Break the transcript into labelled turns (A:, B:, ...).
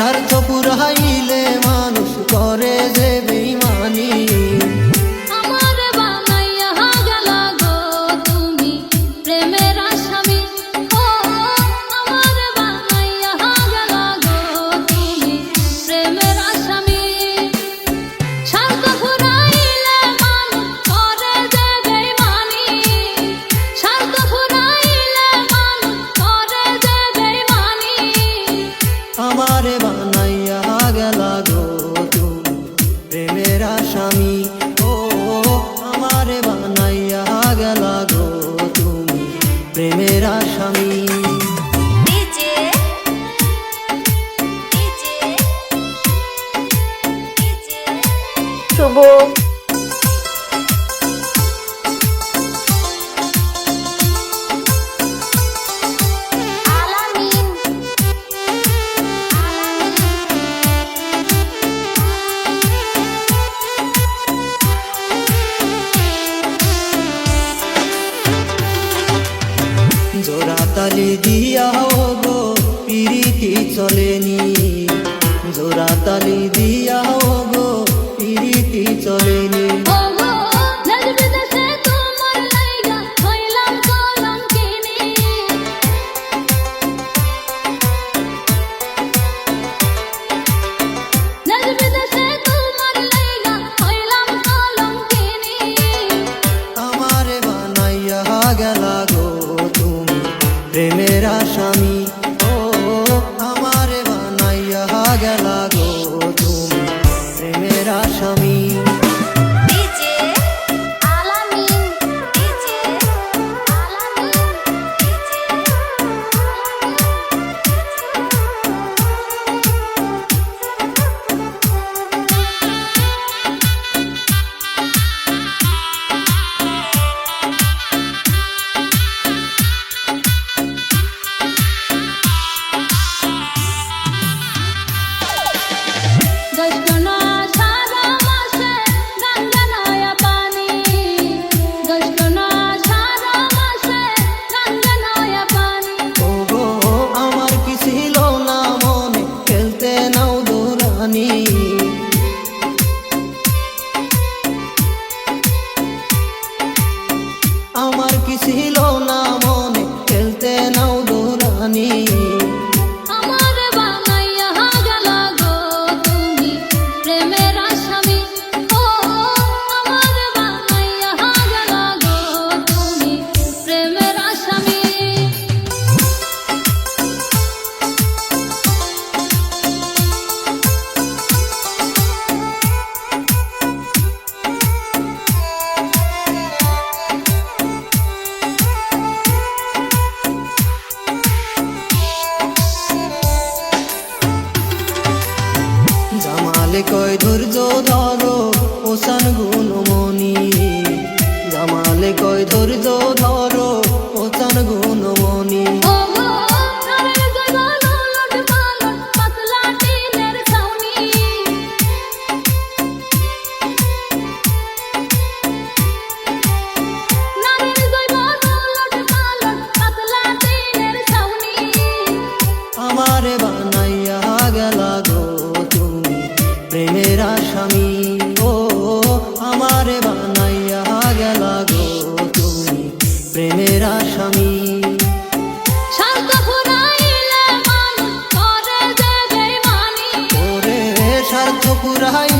A: স্বার্থ পুরাইলে মানুষ করে যে বেইমানি।
B: আমারে বানাইয়া গেলা গো তুমি প্রেমের আসামি। ও আমারে বানাইয়া গেলা গো তুমি প্রেমের আসামি।
C: শুভ
A: তালে দিয়া গো পিরিতি চলেনি। জোড়া তালে দিয়া গো প্রেমের আসামি আমার কি ছিল না মনে? খেলতে নাও
B: দৌড়ানি
A: কালে কয় ধৈর্য ধরো ওসান গুণমণি জামালে কয় ধৈর্য ধরো দুঃখের
B: স্বার্থ
C: পুরাই